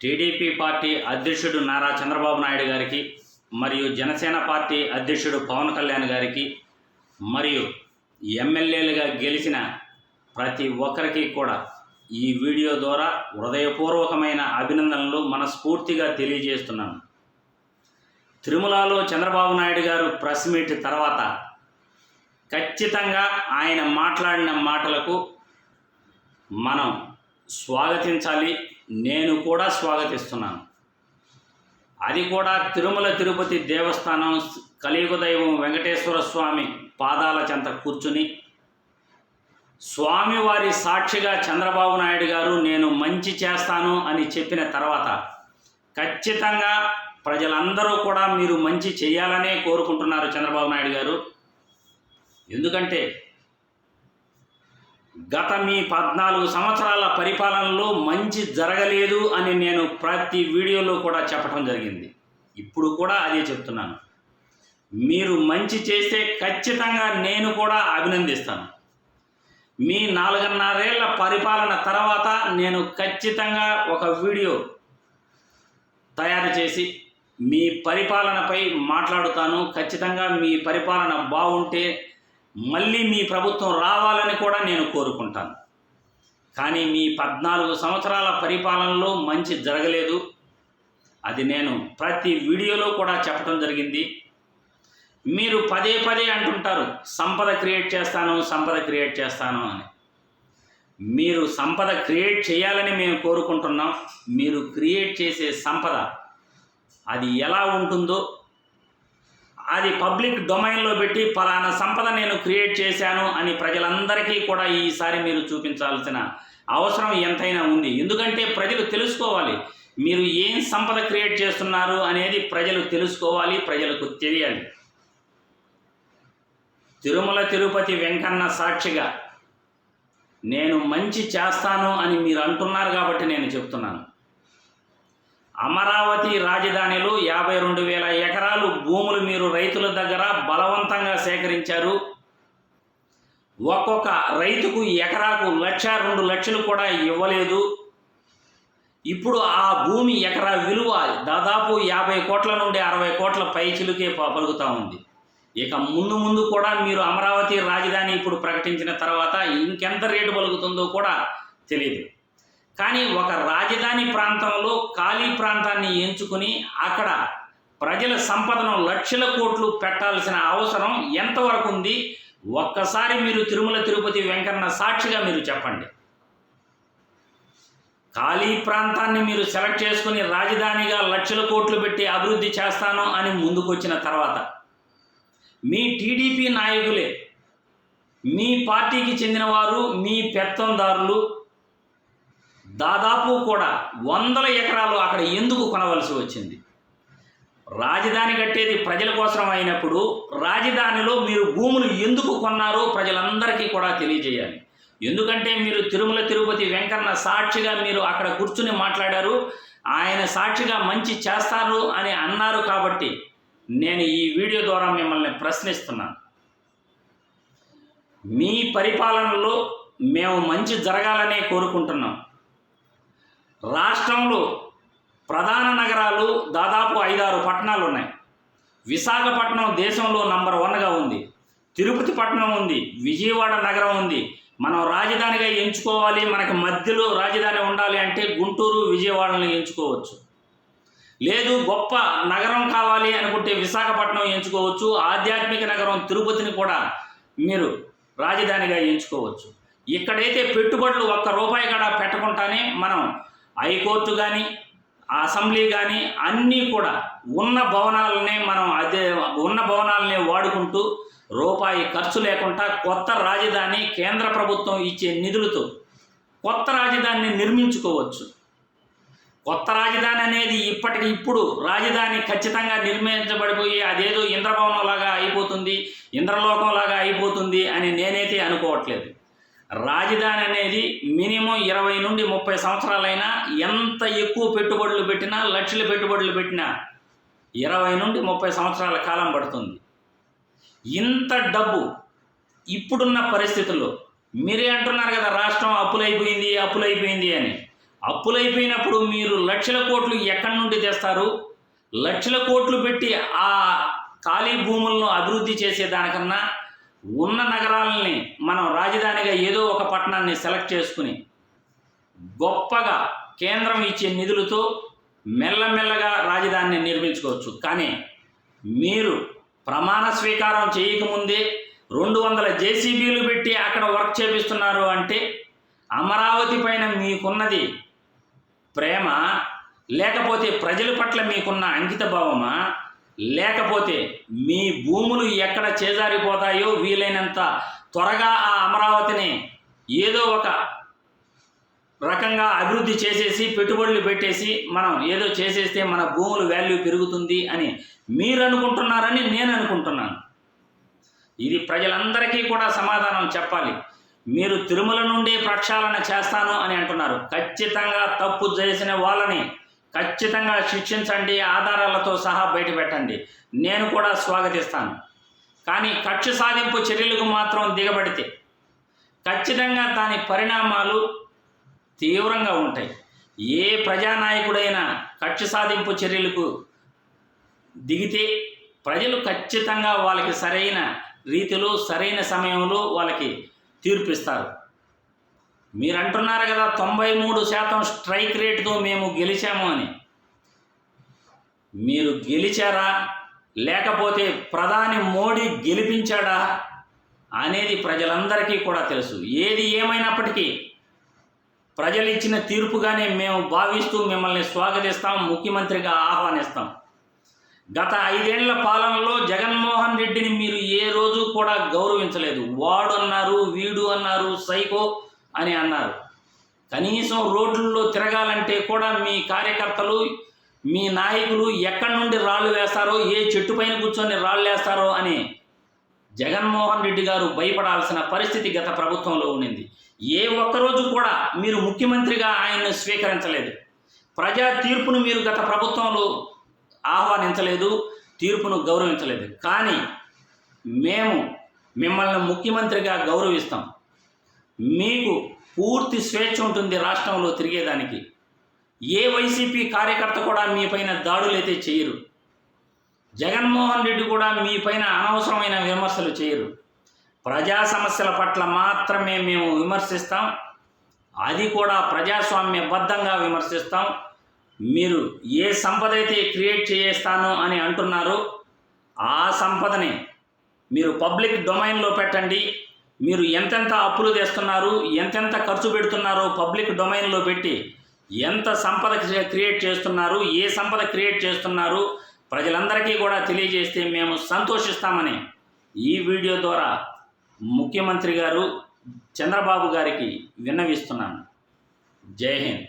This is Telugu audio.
టీడీపీ పార్టీ అధ్యక్షుడు నారా చంద్రబాబు నాయుడు గారికి మరియు జనసేన పార్టీ అధ్యక్షుడు పవన్ కళ్యాణ్ గారికి మరియు ఎమ్మెల్యేలుగా గెలిచిన ప్రతి ఒక్కరికి కూడా ఈ వీడియో ద్వారా హృదయపూర్వకమైన అభినందనలు మనస్ఫూర్తిగా తెలియజేస్తున్నాను. తిరుమలలో చంద్రబాబు నాయుడు గారు ప్రెస్ మీట్ తర్వాత ఖచ్చితంగా ఆయన మాట్లాడిన మాటలకు మనం స్వాగతించాలి. నేను కూడా స్వాగతిస్తున్నాను. అది కూడా తిరుమల తిరుపతి దేవస్థానం కలియుగ దైవం వెంకటేశ్వర స్వామి పాదాల చెంత కూర్చుని స్వామివారి సాక్షిగా చంద్రబాబు నాయుడు గారు నేను మంచి చేస్తాను అని చెప్పిన తర్వాత ఖచ్చితంగా ప్రజలందరూ కూడా మీరు మంచి చేయాలనే కోరుకుంటున్నారు చంద్రబాబు నాయుడు గారు. ఎందుకంటే గత మీ పద్నాలుగు సంవత్సరాల పరిపాలనలో మంచి జరగలేదు అని నేను ప్రతి వీడియోలో కూడా చెప్పడం జరిగింది. ఇప్పుడు కూడా అదే చెప్తున్నాను. మీరు మంచి చేస్తే ఖచ్చితంగా నేను కూడా అభినందిస్తాను. మీ నాలుగున్నరేళ్ళ పరిపాలన తర్వాత నేను ఖచ్చితంగా ఒక వీడియో తయారు చేసి మీ పరిపాలనపై మాట్లాడుతాను. ఖచ్చితంగా మీ పరిపాలన బాగుంటే మళ్ళీ మీ ప్రభుత్వం రావాలని కూడా నేను కోరుకుంటాను. కానీ మీ పద్నాలుగు సంవత్సరాల పరిపాలనలో మంచి జరగలేదు. అది నేను ప్రతి వీడియోలో కూడా చెప్పడం జరిగింది. మీరు పదే పదే అంటుంటారు సంపద క్రియేట్ చేస్తాను సంపద క్రియేట్ చేస్తాను అని. మీరు సంపద క్రియేట్ చేయాలని మేము కోరుకుంటున్నాం. మీరు క్రియేట్ చేసే సంపద అది ఎలా ఉంటుందో అది పబ్లిక్ డొమైన్లో పెట్టి ఫలానా సంపద నేను క్రియేట్ చేశాను అని ప్రజలందరికీ కూడా ఈసారి మీరు చూపించాల్సిన అవసరం ఎంతైనా ఉంది. ఎందుకంటే ప్రజలు తెలుసుకోవాలి మీరు ఏం సంపద క్రియేట్ చేస్తున్నారు అనేది ప్రజలు తెలుసుకోవాలి ప్రజలకు తెలియాలి. తిరుమల తిరుపతి వెంకన్న సాక్షిగా నేను మంచి చేస్తాను అని మీరు అంటున్నారు కాబట్టి నేను చెప్తున్నాను. అమరావతి రాజధానిలో యాభై రెండు వేల ఎకరాలు భూములు మీరు రైతుల దగ్గర బలవంతంగా సేకరించారు. ఒక్కొక్క రైతుకు ఎకరాకు లక్ష రెండు లక్షలు కూడా ఇవ్వలేదు. ఇప్పుడు ఆ భూమి ఎకరా విలువ దాదాపు యాభై కోట్ల నుండి అరవై కోట్ల పైచిలుకే ప- పలుకుతా ఉంది. ఇక ముందు ముందు కూడా మీరు అమరావతి రాజధాని ఇప్పుడు ప్రకటించిన తర్వాత ఇంకెంత రేటు పలుకుతుందో కూడా తెలియదు కానీ ఒక రాజధాని ప్రాంతంలో ఖాళీ ప్రాంతాన్ని ఎంచుకుని అక్కడ ప్రజల సంపదను లక్షల కోట్లు పెట్టాల్సిన అవసరం ఎంతవరకు ఉంది? ఒక్కసారి మీరు తిరుమల తిరుపతి వెంకన్న సాక్షిగా మీరు చెప్పండి. ఖాళీ ప్రాంతాన్ని మీరు సెలెక్ట్ చేసుకుని రాజధానిగా లక్షల కోట్లు పెట్టి అభివృద్ధి చేస్తాను అని ముందుకొచ్చిన తర్వాత మీ టీడీపీ నాయకులే మీ పార్టీకి చెందిన వారు మీ పెత్తందారులు దాదాపు కూడా వందల ఎకరాలు అక్కడ ఎందుకు కొనవలసి వచ్చింది? రాజధాని కట్టేది ప్రజల కోసం అయినప్పుడు రాజధానిలో మీరు భూములు ఎందుకు కొన్నారో ప్రజలందరికీ కూడా తెలియజేయాలి. ఎందుకంటే మీరు తిరుమల తిరుపతి వెంకన్న సాక్షిగా మీరు అక్కడ కూర్చుని మాట్లాడారు. ఆయన సాక్షిగా మంచి చేస్తారు అని అన్నారు కాబట్టి నేను ఈ వీడియో ద్వారా మిమ్మల్ని ప్రశ్నిస్తున్నాను. మీ పరిపాలనలో మేము మంచి జరగాలనే కోరుకుంటున్నాం. రాష్ట్రంలో ప్రధాన నగరాలు దాదాపు ఐదారు పట్టణాలు ఉన్నాయి. విశాఖపట్నం దేశంలో నంబర్ వన్గా ఉంది. తిరుపతి పట్టణం ఉంది. విజయవాడ నగరం ఉంది. మనం రాజధానిగా ఎంచుకోవాలి. మనకి మధ్యలో రాజధాని ఉండాలి అంటే గుంటూరు విజయవాడను ఎంచుకోవచ్చు. లేదు గొప్ప నగరం కావాలి అనుకుంటే విశాఖపట్నం ఎంచుకోవచ్చు. ఆధ్యాత్మిక నగరం తిరుపతిని కూడా మీరు రాజధానిగా ఎంచుకోవచ్చు. ఇక్కడైతే పెట్టుబడులు ఒక్క రూపాయి కూడా పెట్టకుండానే మనం హైకోర్టు కానీ అసెంబ్లీ కానీ అన్నీ కూడా ఉన్న భవనాలనే మనం అదే ఉన్న భవనాలనే వాడుకుంటూ రూపాయి ఖర్చు లేకుండా కొత్త రాజధాని కేంద్ర ప్రభుత్వం ఇచ్చే నిధులతో కొత్త రాజధానిని నిర్మించుకోవచ్చు. కొత్త రాజధాని అనేది ఇప్పటికి ఇప్పుడు రాజధాని ఖచ్చితంగా నిర్మించబడిపోయి అదేదో ఇంద్రభవనం లాగా అయిపోతుంది ఇంద్రలోకం లాగా అయిపోతుంది అని నేనైతే అనుకోవట్లేదు. రాజధాని అనేది మినిమం ఇరవై నుండి ముప్పై సంవత్సరాలైనా ఎంత ఎక్కువ పెట్టుబడులు పెట్టినా లక్షల పెట్టుబడులు పెట్టినా ఇరవై నుండి ముప్పై సంవత్సరాల కాలం పడుతుంది. ఇంత డబ్బు ఇప్పుడున్న పరిస్థితుల్లో మీరే అంటున్నారు కదా రాష్ట్రం అప్పులైపోయింది అప్పులైపోయింది అని. అప్పులైపోయినప్పుడు మీరు లక్షల కోట్లు ఎక్కడి నుండి తెస్తారు? లక్షల కోట్లు పెట్టి ఆ ఖాళీ భూములను అభివృద్ధి చేసే దానికన్నా ఉన్న నగరాలని మనం రాజధానిగా ఏదో ఒక సెలెక్ట్ చేసుకుని గొప్పగా కేంద్రం ఇచ్చే నిధులతో మెల్లమెల్లగా రాజధానిని నిర్మించుకోవచ్చు. కానీ మీరు ప్రమాణ స్వీకారం చేయకముందే రెండు వందల జేసీబీలు పెట్టి అక్కడ వర్క్ చేపిస్తున్నారు అంటే అమరావతి పైన మీకున్నది ప్రేమ లేకపోతే ప్రజల పట్ల మీకున్న అంకిత భావమా లేకపోతే మీ భూములు ఎక్కడ చేజారిపోతాయో వీలైనంత త్వరగా ఆ అమరావతిని ఏదో ఒక రకంగా అభివృద్ధి చేసేసి పెట్టుబడులు పెట్టేసి మనం ఏదో చేసేస్తే మన భూముల వాల్యూ పెరుగుతుంది అని మీరు అనుకుంటున్నారని నేను అనుకుంటున్నాను. ఇది ప్రజలందరికీ కూడా సమాధానం చెప్పాలి. మీరు తిరుమల నుండి ప్రక్షాళన చేస్తాను అని అంటున్నారు. ఖచ్చితంగా తప్పు చేసిన వాళ్ళని ఖచ్చితంగా శిక్షించండి ఆధారాలతో సహా బయటపెట్టండి. నేను కూడా స్వాగతిస్తాను. కానీ కక్ష సాధింపు చర్యలకు మాత్రం దిగబడితే ఖచ్చితంగా దాని పరిణామాలు తీవ్రంగా ఉంటాయి. ఏ ప్రజానాయకుడైనా కక్ష సాధింపు చర్యలకు దిగితే ప్రజలు ఖచ్చితంగా వాళ్ళకి సరైన రీతిలో సరైన సమయంలో వాళ్ళకి తీర్పిస్తారు. మీరు అంటున్నారు కదా తొంభై మూడు శాతం స్ట్రైక్ రేటుతో మేము గెలిచాము అని. మీరు గెలిచారా? లేకపోతే ప్రధాని మోడీ గెలిపించాడా? అనేది ప్రజలందరికీ కూడా తెలుసు. ఏది ఏమైనప్పటికీ ప్రజలు ఇచ్చిన తీర్పుగానే మేము భావిస్తూ మిమ్మల్ని స్వాగతిస్తాం ముఖ్యమంత్రిగా ఆహ్వానిస్తాం. గత ఐదేళ్ళ పాలనలో జగన్మోహన్ రెడ్డిని మీరు ఏ రోజు కూడా గౌరవించలేదు. వాడు అన్నారు వీడు అన్నారు సైకో అని అన్నారు. కనీసం రోడ్లలో తిరగాలంటే కూడా మీ కార్యకర్తలు మీ నాయకులు ఎక్కడి నుండి రాళ్ళు వేస్తారో ఏ చెట్టు పైన కూర్చొని రాళ్ళు వేస్తారో అని జగన్మోహన్ రెడ్డి గారు భయపడాల్సిన పరిస్థితి గత ప్రభుత్వంలో ఉండింది. ఏ ఒక్కరోజు కూడా మీరు ముఖ్యమంత్రిగా ఆయన్ను స్వీకరించలేదు. ప్రజా తీర్పును మీరు గత ప్రభుత్వంలో ఆహ్వానించలేదు తీర్పును గౌరవించలేదు. కానీ మేము మిమ్మల్ని ముఖ్యమంత్రిగా గౌరవిస్తాం. మీకు పూర్తి స్వేచ్ఛ ఉంటుంది రాష్ట్రంలో తిరిగేదానికి. ఏ వైసీపీ కార్యకర్త కూడా మీ పైన దాడులైతే చేయరు. జగన్మోహన్ రెడ్డి కూడా మీ పైన అనవసరమైన విమర్శలు చేయరు. ప్రజా సమస్యల పట్ల మాత్రమే మేము విమర్శిస్తాం. అది కూడా ప్రజాస్వామ్యబద్ధంగా విమర్శిస్తాం. మీరు ఏ సంపద అయితే క్రియేట్ చేస్తాను అని అంటున్నారు ఆ సంపదని మీరు పబ్లిక్ డొమైన్లో పెట్టండి. మీరు ఎంతెంత అప్పులు తెస్తున్నారు ఎంతెంత ఖర్చు పెడుతున్నారో పబ్లిక్ డొమైన్లో పెట్టి ఎంత సంపద క్రియేట్ చేస్తున్నారు ఏ సంపద క్రియేట్ చేస్తున్నారు ప్రజలందరికీ కూడా తెలియజేస్తే మేము సంతోషిస్తామని ఈ వీడియో ద్వారా ముఖ్యమంత్రి గారు చంద్రబాబు గారికి విన్నవిస్తున్నాను. జై హింద్.